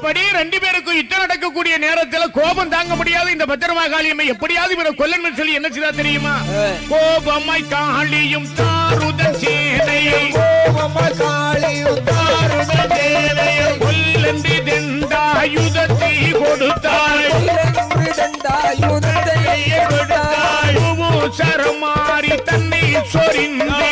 அப்படி ரெண்டு பேருக்கும் யுத்தம் நடக்கக்கூடிய நேரத்தில் கோபம் தாங்க முடியாத. இந்த பத்திரமா காளியம்மை எப்படியாவது இவரை கொல்லணும் சொல்லி என்ன செய்தா தெரியுமா? கோபமாய் காளியும் தாருத சேனையை கோபமா காளியும் தாருத சேனையை கொல்லந்தி தெண்டாயுதத்தை கொடுத்தாள். இரண்டு சரமாரி தன்னை சொரிந்தே